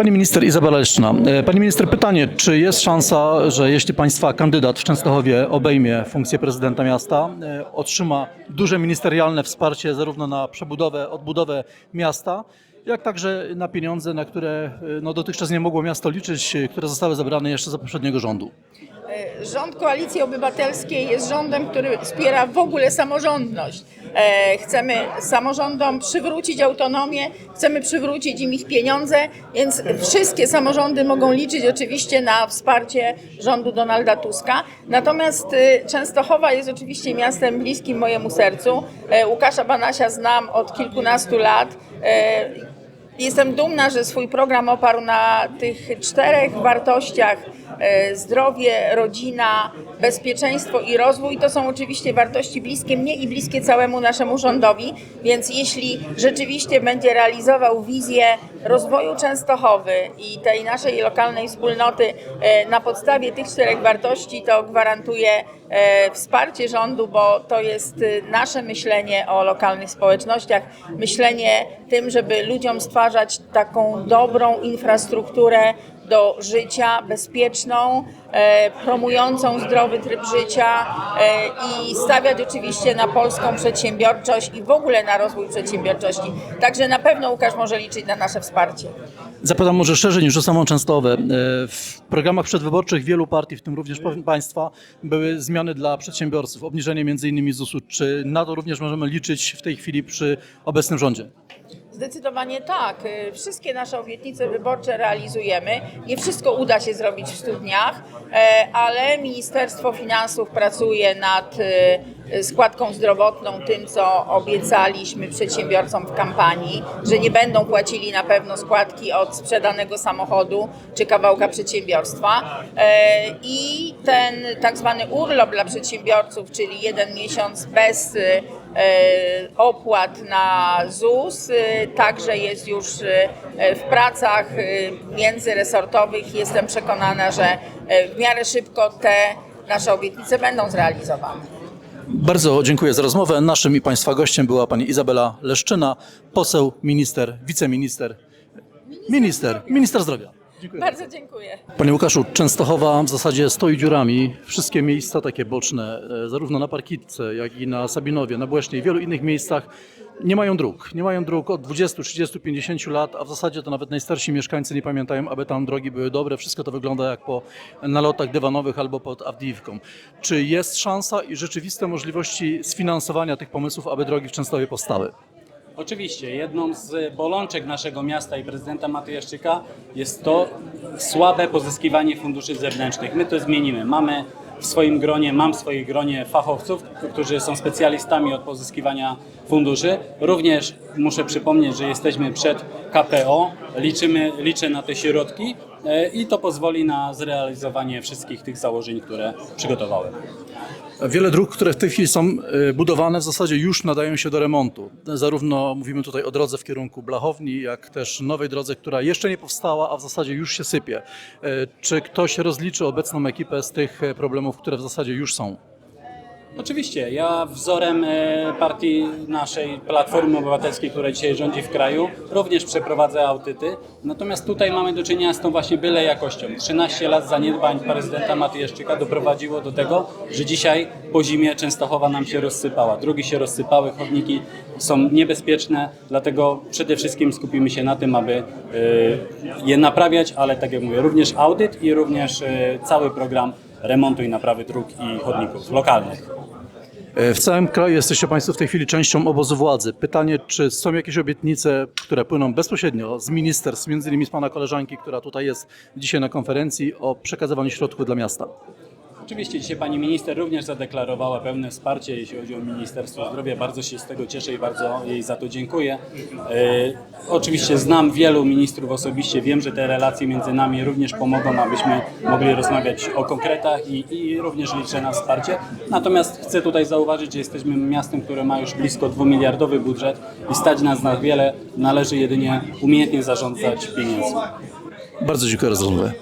Pani minister Izabela Leszczyna. E, Pani minister, pytanie, czy jest szansa, że jeśli państwa kandydat w Częstochowie obejmie funkcję prezydenta miasta, e, otrzyma duże ministerialne wsparcie zarówno na przebudowę, odbudowę miasta, jak także na pieniądze, na które e, no, dotychczas nie mogło miasto liczyć, które zostały zebrane jeszcze za poprzedniego rządu? Rząd Koalicji Obywatelskiej jest rządem, który wspiera w ogóle samorządność. E, Chcemy samorządom przywrócić autonomię, chcemy przywrócić im ich pieniądze, więc wszystkie samorządy mogą liczyć oczywiście na wsparcie rządu Donalda Tuska. Natomiast e, Częstochowa jest oczywiście miastem bliskim mojemu sercu. E, Łukasza Banasia znam od kilkunastu lat. Jestem dumna, że swój program oparł na tych czterech wartościach: e, zdrowie, rodzina, bezpieczeństwo i rozwój. To są oczywiście wartości bliskie mnie i bliskie całemu naszemu rządowi. Więc jeśli rzeczywiście będzie realizował wizję rozwoju Częstochowy i tej naszej lokalnej wspólnoty e, na podstawie tych czterech wartości, to gwarantuję e, wsparcie rządu, bo to jest e, nasze myślenie o lokalnych społecznościach, myślenie tym, żeby ludziom stwarzać taką dobrą infrastrukturę do życia, bezpieczną, e, promującą zdrowy tryb życia e, i stawiać oczywiście na polską przedsiębiorczość i w ogóle na rozwój przedsiębiorczości. Także na pewno Łukasz może liczyć na nasze wsparcie. Zapytam może szerzej niż o samą Częstochowę. E, W programach przedwyborczych wielu partii, w tym również państwa, były zmiany dla przedsiębiorców, obniżenie m.in. ZUS-u. Czy na to również możemy liczyć w tej chwili przy obecnym rządzie? Zdecydowanie tak. Y, Wszystkie nasze obietnice wyborcze realizujemy. Nie wszystko uda się zrobić w 100 dniach, e, ale Ministerstwo Finansów pracuje nad y, składką zdrowotną, tym co obiecaliśmy przedsiębiorcom w kampanii, że nie będą płacili na pewno składki od sprzedanego samochodu czy kawałka przedsiębiorstwa. E, I ten tak zwany urlop dla przedsiębiorców, czyli jeden miesiąc bez y, opłat na ZUS, e, także jest już e, w pracach e, międzyresortowych. Jestem przekonana, że e, w miarę szybko te nasze obietnice będą zrealizowane. Bardzo dziękuję za rozmowę. Naszym i Państwa gościem była Pani Izabela Leszczyna, poseł, minister, wiceminister, minister, minister zdrowia. Bardzo dziękuję. Panie Łukaszu, Częstochowa w zasadzie stoi dziurami. Wszystkie miejsca takie boczne, e, zarówno na Parkitce, jak i na Sabinowie, na Błesznie i wielu innych miejscach nie mają dróg. Nie mają dróg od 20, 30, 50 lat, a w zasadzie to nawet najstarsi mieszkańcy nie pamiętają, aby tam drogi były dobre. Wszystko to wygląda jak po nalotach dywanowych albo pod Awdijiwką. Czy jest szansa i rzeczywiste możliwości sfinansowania tych pomysłów, aby drogi w Częstochowie powstały? Oczywiście, jedną z bolączek naszego miasta i prezydenta Matyjaszczyka jest to słabe pozyskiwanie funduszy zewnętrznych. My to zmienimy. Mamy w swoim gronie, mam w swoim gronie fachowców, którzy są specjalistami od pozyskiwania funduszy. Również muszę przypomnieć, że jesteśmy przed KPO, liczymy, liczę na te środki e, i to pozwoli na zrealizowanie wszystkich tych założeń, które przygotowałem. Wiele dróg, które w tej chwili są y, budowane, w zasadzie już nadają się do remontu. Zarówno mówimy tutaj o drodze w kierunku Blachowni, jak też nowej drodze, która jeszcze nie powstała, a w zasadzie już się sypie. Y, Czy ktoś rozliczy obecną ekipę z tych e, problemów, które w zasadzie już są? Oczywiście, ja wzorem e, partii naszej Platformy Obywatelskiej, która dzisiaj rządzi w kraju, również przeprowadzę audyty. Natomiast tutaj mamy do czynienia z tą właśnie byle jakością. 13 lat zaniedbań prezydenta Matyjeszczyka doprowadziło do tego, że dzisiaj po zimie Częstochowa nam się rozsypała. Drogi się rozsypały, chodniki są niebezpieczne, dlatego przede wszystkim skupimy się na tym, aby e, je naprawiać, ale tak jak mówię, również audyt i również e, cały program remontu i naprawy dróg i chodników lokalnych. E, W całym kraju jesteście Państwo w tej chwili częścią obozu władzy. Pytanie, czy są jakieś obietnice, które płyną bezpośrednio z ministerstw, między innymi z Pana koleżanki, która tutaj jest dzisiaj na konferencji, o przekazywaniu środków dla miasta? Oczywiście dzisiaj pani minister również zadeklarowała pełne wsparcie, jeśli chodzi o Ministerstwo Zdrowia. Bardzo się z tego cieszę i bardzo jej za to dziękuję. E, oczywiście znam wielu ministrów osobiście, wiem, że te relacje między nami również pomogą, abyśmy mogli rozmawiać o konkretach i, i również liczę na wsparcie. Natomiast chcę tutaj zauważyć, że jesteśmy miastem, które ma już blisko dwumiliardowy budżet i stać nas na wiele, należy jedynie umiejętnie zarządzać pieniędzmi. Bardzo dziękuję za rozmowę.